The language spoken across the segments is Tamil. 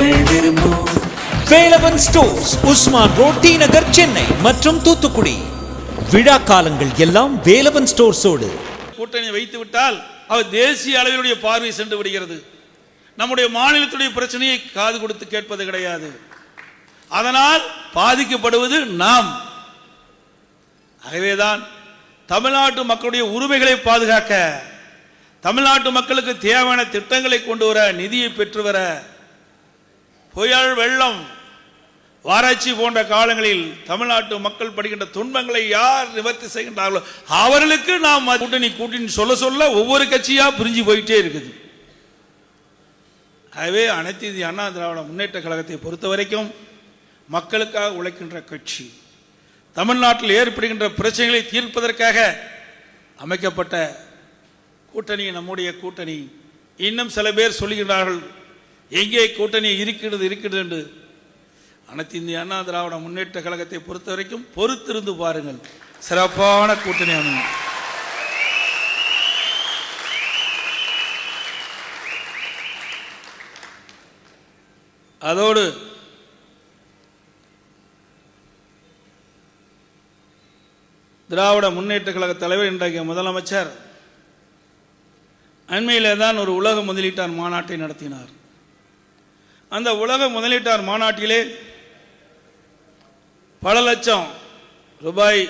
மக்கள் விரும்பும். Velavan stores Usman road T Nagar Chennai மற்றும் தூத்துக்குடி. விழா காலங்கள் எல்லாம் வேலவன் ஸ்டோர்ஸோடு. கூட்டணி வைத்து விட்டால் அவர் தேசிய அளவிலுடைய பார்வை சென்று விடுகிறது. நம்முடைய மாநிலத்துடைய பிரச்சனையை காது கொடுத்து கேட்பது கிடையாது. அதனால் பாதிக்கப்படுவது நாம். ஆகவேதான் தமிழ்நாட்டு மக்களுடைய உரிமைகளை பாதுகாக்க தமிழ்நாட்டு மக்களுக்கு தேவையான திட்டங்களை கொண்டு வர நிதியை பெற்று வர புயல் வெள்ளம் வறட்சி போன்ற காலங்களில் தமிழ்நாட்டு மக்கள் படுகின்ற துன்பங்களை யார் நிவர்த்தி செய்கின்றார்களோ அவர்களுக்கு நாம் கூட்டணி கூட்டணி சொல்ல சொல்ல ஒவ்வொரு கட்சியா பிரிஞ்சு போயிட்டே இருக்குது. ஆகவே அனைத்து இந்திய அண்ணா திராவிட முன்னேற்ற கழகத்தை பொறுத்த வரைக்கும் மக்களுக்காக உழைக்கின்ற கட்சி தமிழ்நாட்டில் ஏற்படுகின்ற பிரச்சனைகளை தீர்ப்பதற்காக அமைக்கப்பட்ட கூட்டணி நம்முடைய கூட்டணி. இன்னும் சில பேர் சொல்லுகிறார்கள் எங்கே கூட்டணி இருக்கிறது இருக்கிறது என்று அனைத்து இந்திய அண்ணா திராவிட முன்னேற்ற கழகத்தை பொறுத்த வரைக்கும் பொறுத்திருந்து பாருங்கள். சிறப்பான கூட்டணி அமையும் அதோடு திராவிட முன்னேற்ற கழக தலைவர் இன்றைக்கு முதலமைச்சர். அண்மையிலே தான் ஒரு உலக முதலீட்டார் மாநாட்டை நடத்தினார். அந்த உலக முதலீட்டார் மாநாட்டிலே பல லட்சம் ரூபாய்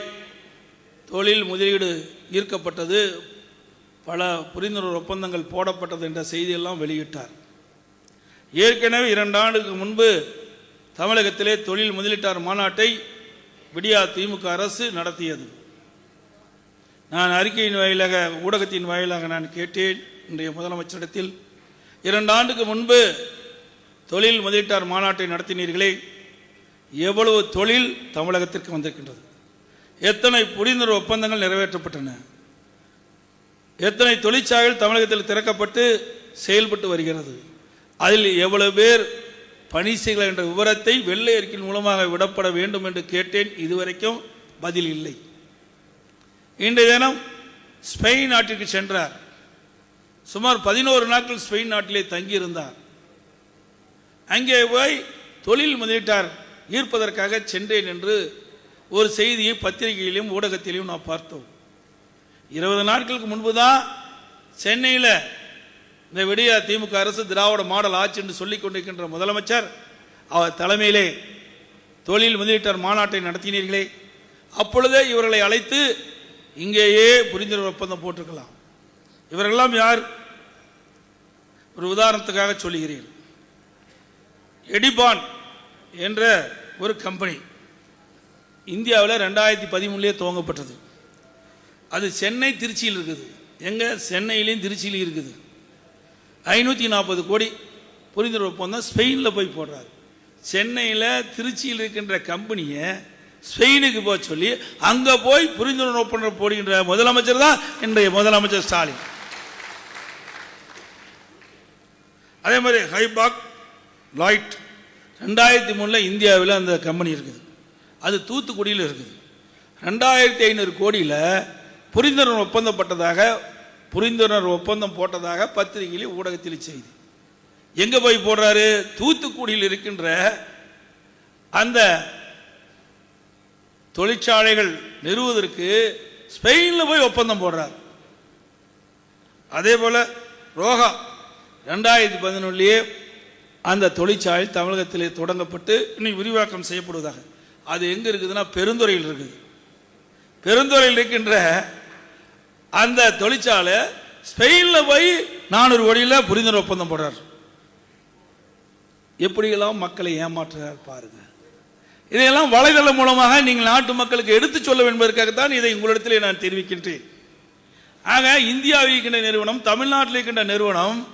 தொழில் முதலீடு ஈர்க்கப்பட்டது. பல புரிந்துணர்வு ஒப்பந்தங்கள் போடப்பட்டது என்ற செய்தியெல்லாம் வெளியிட்டார். ஏற்கனவே இரண்டு ஆண்டுக்கு முன்பு தமிழகத்திலே தொழில் முதலீட்டார் மாநாட்டை விடியா திமுக அரசு நடத்தியது. நான் அறிக்கையின் வாயிலாக ஊடகத்தின் வாயிலாக நான் கேட்டேன். இன்றைய முதலமைச்சரிடத்தில் இரண்டு ஆண்டுக்கு முன்பு தொழில் முதலீட்டார் மாநாட்டை நடத்தினீர்களே எவ்வளவு தொழில் தமிழகத்திற்கு வந்திருக்கின்றது. எத்தனை புரிந்துணர்வு ஒப்பந்தங்கள் நிறைவேற்றப்பட்டன. எத்தனை தொழிற்சாலைகள் தமிழகத்தில் திறக்கப்பட்டு செயல்பட்டு வருகிறது. அதில் எவ்வளவு பேர் பணி செய்கிறார் என்ற விவரத்தை வெள்ளை அறிக்கையின் மூலமாக விடப்பட வேண்டும் என்று கேட்டேன். இதுவரைக்கும் பதில் இல்லை. இன்றைய தினம் ஸ்பெயின் நாட்டிற்கு சென்றார். சுமார் பதினோரு நாட்கள் ஸ்பெயின் நாட்டிலே தங்கியிருந்தார். அங்கே போய் தொழில் முதலீட்டார் ஈர்ப்பதற்காக சென்றேன் என்று ஒரு செய்தியை பத்திரிகையிலும் ஊடகத்திலையும் நான் பார்த்தோம். இருபது நாட்களுக்கு முன்பு தான் சென்னையில் இந்த விடிய திமுக அரசு திராவிட மாடல் ஆட்சி என்று சொல்லிக் கொண்டிருக்கின்ற முதலமைச்சர் அவர் தலைமையிலே தொழில் முதலீட்டார் மாநாட்டை நடத்தினீர்களே அப்பொழுதே இவர்களை அழைத்து இங்கேயே புரிந்துணர்வு ஒப்பந்தம் போட்டிருக்கலாம். இவரெல்லாம் யார்? ஒரு உதாரணத்துக்காக சொல்லுகிறேன். எடிபான் என்ற ஒரு கம்பெனி இந்தியாவில் ரெண்டாயிரத்தி பதிமூணுலேயே துவங்கப்பட்டது. அது சென்னை திருச்சியில் இருக்குது. எங்கே? சென்னையிலையும் திருச்சியிலையும் இருக்குது. ஐநூற்றி நாற்பது கோடி புரிந்துற ஒப்பந்தம் ஸ்பெயினில் போய் போடுறாரு. சென்னையில் திருச்சியில் இருக்கின்ற கம்பெனியை ஸ்பெயினுக்கு போக சொல்லி அங்கே போய் புரிந்துணர்வு ஒப்பந்தம் போடுகின்ற முதலமைச்சர் தான் இன்றைய முதலமைச்சர் ஸ்டாலின். அதே மாதிரி ஹைபாக் லாய்ட் ரெண்டாயிரத்தி மூணில் இந்தியாவில் அந்த கம்பெனி இருக்குது. அது தூத்துக்குடியில் இருக்குது. ரெண்டாயிரத்தி ஐநூறு கோடியில் புரிந்துணர்வு ஒப்பந்தப்பட்டதாக புரிந்துணர்வு ஒப்பந்தம் போட்டதாக பத்திரிகையில் ஊடகத்தில் செய்தி. எங்கே போய் போடுறாரு? தூத்துக்குடியில் இருக்கின்ற அந்த தொழிற்சாலைகள் நிறுவுவதற்கு ஸ்பெயினில் போய் ஒப்பந்தம் போடுறார். அதே போல் ரோகா ரெண்டாயிரத்தி பதினொன்றுலேயே அந்த தொழிற்சாலை தமிழகத்திலே தொடங்கப்பட்டு இன்னும் விரிவாக்கம் செய்யப்படுவதாக. அது எங்க இருக்குதுன்னா பெருந்துறையில் இருக்குது. பெருந்துறையில் இருக்கின்ற அந்த தொழிற்சாலை ஸ்பெயினில் போய் நானூறு கோடியில் புரிந்துணர்வு ஒப்பந்தம் போடுறார். எப்படியெல்லாம் மக்களை ஏமாற்றுறார் பாருங்க. இதையெல்லாம் வலைதளம் மூலமாக நீங்கள் நாட்டு மக்களுக்கு எடுத்துச் சொல்ல என்பதற்காகத்தான் இதை உங்களிடத்திலே நான் தெரிவிக்கின்றேன். ஆக இந்தியாவில் இருக்கின்ற நிறுவனம் தமிழ்நாட்டில் இருக்கின்ற நிறுவனம்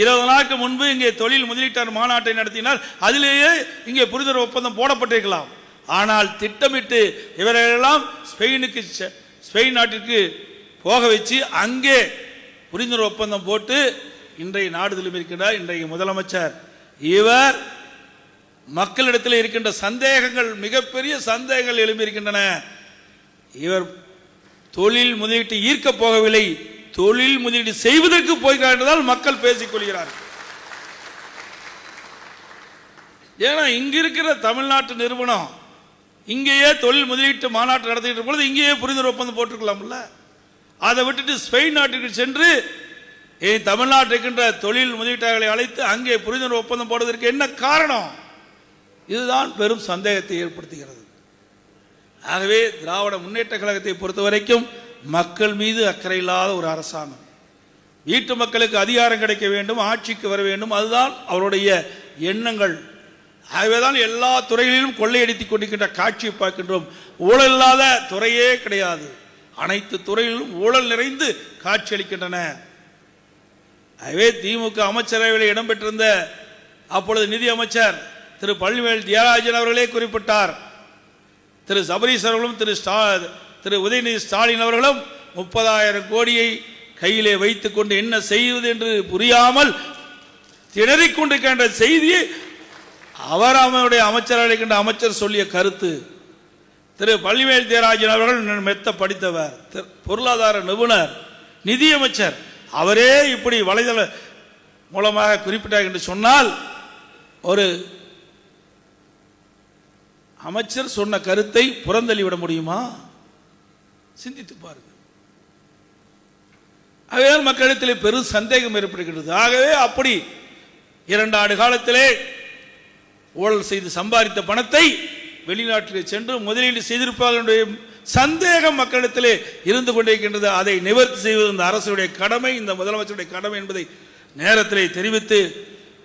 இருபது நாளுக்கு முன்பு இங்கே தொழில் முதலீட்டார் மாநாட்டை நடத்தினால் அதிலேயே இங்கே புரிந்துணர்வு ஒப்பந்தம் போடப்பட்டிருக்கலாம். ஆனால் திட்டமிட்டு இவர்களெல்லாம் ஸ்பெயினுக்கு ஸ்பெயின் நாட்டிற்கு போக வச்சு அங்கே புரிந்துணர்வு ஒப்பந்தம் போட்டு இன்றைய நாடுதலும் இருக்கின்றார் இன்றைய முதலமைச்சர். இவர் மக்களிடத்தில் இருக்கின்ற சந்தேகங்கள் மிகப்பெரிய சந்தேகங்கள் எழும்பியிருக்கின்றன. இவர் தொழில் முதலீட்டு ஈர்க்க போகவில்லை. தொழில் முதலீடு செய்வதற்கு போய்கிறார் மக்கள் பேசிக் கொள்கிறார்கள். ஏன்னா இங்க இருக்கிற தமிழ்நாட்டு நிறுவனம் இங்கேயே தொழில் முதலீட்டு மாநாட்டு நடத்திட்டு இருக்கும் பொழுது இங்கேயே புரிந்துணர்வு ஒப்பந்தம் போட்டுக்கலாம்ல அதை விட்டுட்டு ஸ்பெயின் நாட்டுக்கு சென்று ஏன் தமிழ்நாட்டில் இருக்கின்ற தொழில் முதலீட்டாளர்களை அழைத்து அங்கே புரிந்துணர்வு ஒப்பந்தம் போடுவதற்கு என்ன காரணம்? இதுதான் பெரும் சந்தேகத்தை ஏற்படுத்துகிறது. ஆகவே திராவிட முன்னேற்ற கழகத்தை பொறுத்த வரைக்கும் மக்கள் மீது அக்கறை இல்லாத ஒரு அரசாங்கம். வீட்டு மக்களுக்கு அதிகாரம் கிடைக்க வேண்டும் ஆட்சிக்கு வர வேண்டும். அதுதான் அவருடைய எண்ணங்கள். ஆகவேதான் எல்லா துறைகளிலும் கொள்ளையடித்துக் கொண்டிருக்கின்ற காட்சியை பார்க்கின்றோம். ஊழல் இல்லாத துறையே கிடையாது. அனைத்து துறைகளிலும் ஊழல் நிறைந்து காட்சியளிக்கின்றன ஆகவே திமுக அமைச்சரவையில் இடம்பெற்றிருந்த அப்பொழுது நிதி அமைச்சர் திரு பழனிவேல் தியாகராஜன் அவர்களே குறிப்பிட்டார். திரு சபரீஸ்வரர்களும் திரு ஸ்டா திரு உதயநிதி ஸ்டாலின் அவர்களும் முப்பதாயிரம் கோடியை கையிலே வைத்துக் கொண்டு என்ன செய்வது என்று புரியாமல் திணறிக் கொண்டிருக்கின்ற செய்தியை அவர் அவருடைய அமைச்சர் அழைக்கின்ற அமைச்சர் சொல்லிய கருத்து. திரு பள்ளிவேல் தேராஜன் அவர்கள் மெத்த படித்தவர் பொருளாதார நிபுணர் நிதியமைச்சர் அவரே இப்படி வலைதள மூலமாக குறிப்பிட்டார் என்று சொன்னால் ஒரு அமைச்சர் சொன்ன கருத்தை புறந்தள்ளி விட முடியுமா? சிந்தித்து பாருங்கள். ஆகவே மக்களிடத்தில் பெரும் சந்தேகம் ஏற்படுகின்றது. ஆகவே அப்படி இரண்டு ஆண்டு காலத்திலே ஊழல் செய்து சம்பாதித்த பணத்தை வெளிநாட்டிலே சென்று முதலீடு செய்திருப்பார்கள் சந்தேகம் மக்களிடத்திலே இருந்து கொண்டிருக்கின்றது. அதை நிவர்த்தி செய்வது இந்த அரசுடைய கடமை இந்த முதலமைச்சருடைய கடமை என்பதை நேரத்திலே தெரிவித்து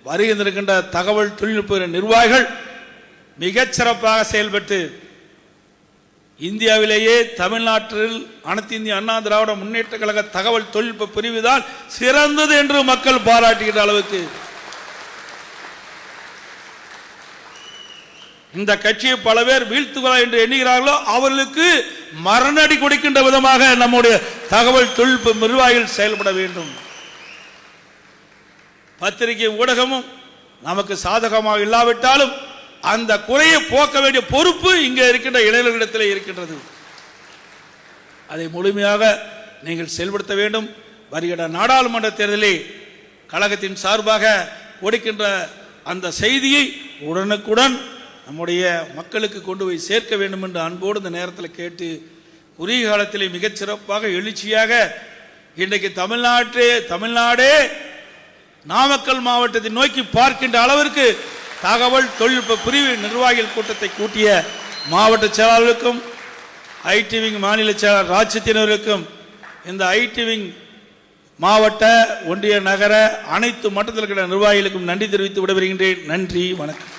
வருகின்றிருக்கின்ற தகவல் தொழில்நுட்ப நிர்வாகிகள் மிகச் சிறப்பாக செயல்பட்டு இந்தியாவிலேயே தமிழ்நாட்டில் அனைத்து இந்திய அண்ணா திராவிட முன்னேற்ற கழக தகவல் தொழில்நுட்ப பிரிவுதான் சிறந்தது என்று மக்கள் பாராட்டுகின்ற அளவுக்கு. இந்த கட்சியை பல பேர் வீழ்த்துகிறார் என்று எண்ணுகிறார்களோ அவர்களுக்கு மரணடி கொடுக்கின்ற விதமாக நம்முடைய தகவல் தொழில்நுட்ப நிர்வாகிகள் செயல்பட வேண்டும். பத்திரிகை ஊடகமும் நமக்கு சாதகமாக இல்லாவிட்டாலும் அந்த குறையை போக்க வேண்டிய பொறுப்பு இங்கே இருக்கின்ற இளைஞர்களிடத்தில் இருக்கின்றது. அதை முழுமையாக நீங்கள் செயல்படுத்த வேண்டும். வருகிற நாடாளுமன்ற தேர்தலில் கழகத்தின் சார்பாக கொடுக்கின்ற அந்த செய்தியை உடனுக்குடன் நம்முடைய மக்களுக்கு கொண்டு போய் சேர்க்க வேண்டும் என்று அன்போடு இந்த நேரத்தில் கேட்டு குறுகிய காலத்திலே மிகச்சிறப்பாக எழுச்சியாக இன்றைக்கு தமிழ்நாட்டே தமிழ்நாடே நாமக்கல் மாவட்டத்தை நோக்கி பார்க்கின்ற அளவிற்கு தகவல் தொழில்நுட்ப பிரிவு நிர்வாகிகள் கூட்டத்தை கூட்டிய மாவட்ட செயலாளர்களுக்கும் ஐடி விங் மாநில செயலாளர் ராஜ்யத்தினருக்கும் இந்த ஐடி விங் மாவட்ட ஒன்றிய நகர அனைத்து மட்டத்தில் இருக்கிற நிர்வாகிகளுக்கும் நன்றி தெரிவித்து விடைபெறுகின்றேன். நன்றி வணக்கம்.